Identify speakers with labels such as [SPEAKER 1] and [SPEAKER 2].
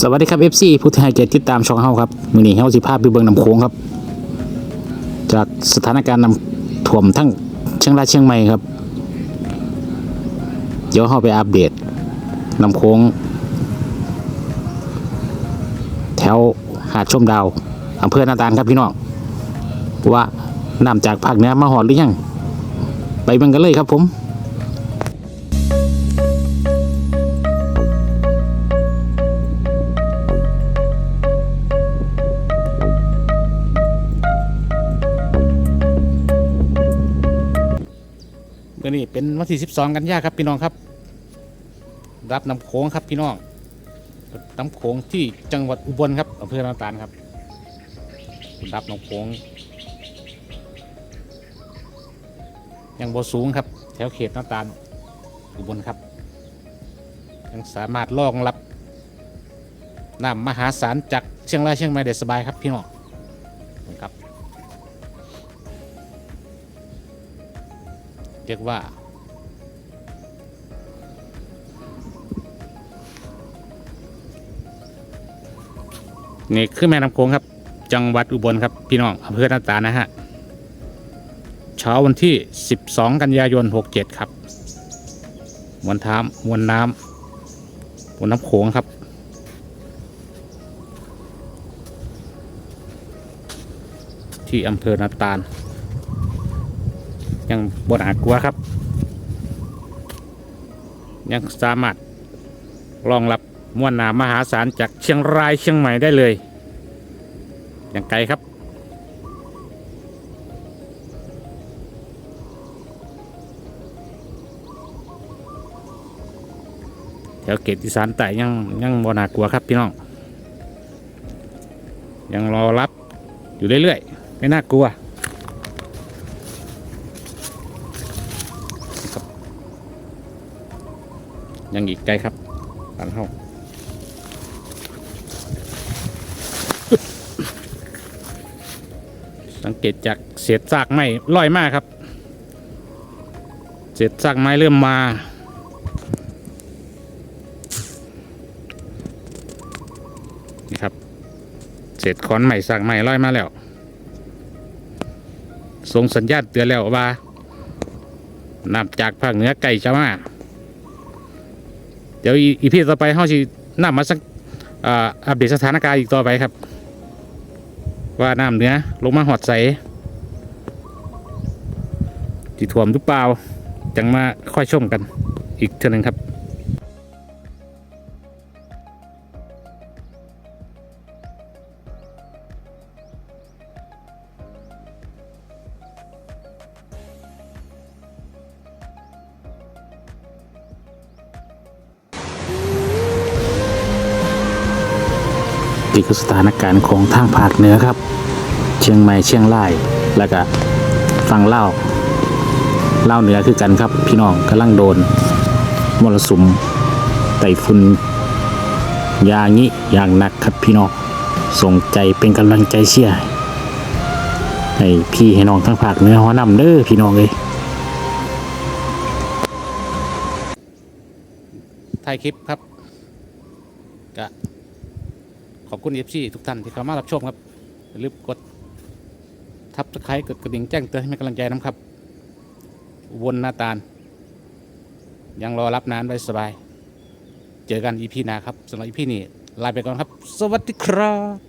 [SPEAKER 1] สวัสดีครับ FC ผู้ที่ให้เกียรติติดตามช่องเฮาครับมือนี้เฮาสิพาไปเบิ่งน้ำโขงครับ จากสถานการณ์น้ำท่วมทั้งเชียงรายเชียงใหม่ครับ เดี๋ยวเฮาไปอัปเดตน้ำโขงแถวหาดชมดาวอำเภอนาตาลครับพี่น้องว่าน้ำจากภาคเหนือมาหอดหรือยังไปเบิ่งกันเลยครับผม มื่อนี้เป็นวันที่12 กันยาครับพี่น้องครับ รับน้ำโขงครับพี่น้องน้ำโขงที่จังหวัดอุบลครับอำเภอนาตาลครับ รับน้ำโขงยังบ่สูงครับ แถวเขตนาตาลอุบลครับ ยังสามารถรองรับน้ำมหาศาลจากเชียงรายเชียงใหม่ได้สบายครับพี่น้องครับ เรียกว่า นี่คือแม่น้ำโขงครับ จังหวัดอุบลครับ พี่น้องอำเภอหน้าตานะฮะ เช้าวันที่ 12 กันยายน 67 ครับ มวลท้ามมวลน้ำมวลน้ำโขงครับที่อำเภอนาตาล ยังบนอากลัวครับ ยังสามารถรองรับมวลน้ำมหาศาลจากเชียงรายเชียงใหม่ได้เลยอย่างไกลครับแถวเกตอีสานใต้ยังยังบนากลัวครับพี่น้อง ยังรอรับอยู่เรื่อยๆ ไม่น่ากลัว ยังอีกไกลครับบ้านเฮาสังเกตจากเศษซากไม้ลอยมากครับ เศษซากไม้เริ่มมา นี่ครับ เศษขอนใหม่ซากไม้ลอยมาแล้วส่งสัญญาณเตือนแล้วว่าน้ำจากภาคเหนือไก่จะมา ดี๋ยวอีพีต่อไปเขาจะนำมาสักอ่าอัปเดตสถานการณ์อีกต่อไปครับ ว่าน้ำเนื้อลงมาหอดใสจีท่วมหรือเปล่าจังมาค่อยชมกันอีกเท่านึงครับ นี่คือสถานการณ์ของทางภาคเหนือครับ เชียงใหม่เชียงรายแล้วก็ฝั่งเล่าเล่าเหนือคือกันครับ พี่น้องกำลังโดนมรสุมไต้ฝุ่นยางี้อย่างหนักครับพี่น้องส่งใจเป็นกำลังใจเชียร์ให้พี่ให้น้องทั้งภาคเหนือหัวนำเด้อพี่น้องเลยถ่ายคลิปครับกะ ขอบคุณเอฟซีทุกท่านที่เข้ามารับชมครับอย่าลืมกดทับสไครต์กดกระดิ่งแจ้งเตือนให้กำลังใจนะครับวนหน้าตาล ยังรอรับนานไว้สบาย เจอกันอีพีหน้าครับสำหรับอีพีนี้ลาไปก่อนครับ สวัสดีครับ